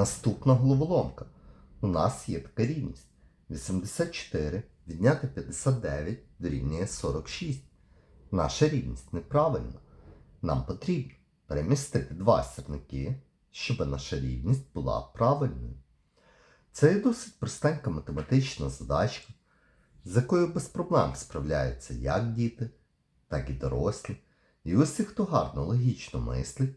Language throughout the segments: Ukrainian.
Наступна головоломка. У нас є така рівність. 84 відняти 59 дорівнює 46. Наша рівність неправильна. Нам потрібно перемістити два сірники, щоб наша рівність була правильною. Це є досить простенька математична задачка, з якою без проблем справляються як діти, так і дорослі. І усі, хто гарно логічно мислить,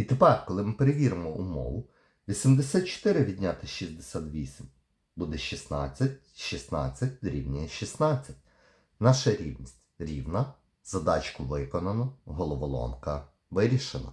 І тепер, коли ми перевіримо умову, 84 відняти 68 буде 16, 16 рівнює 16. Наша рівність рівна, задачку виконано, головоломка вирішена.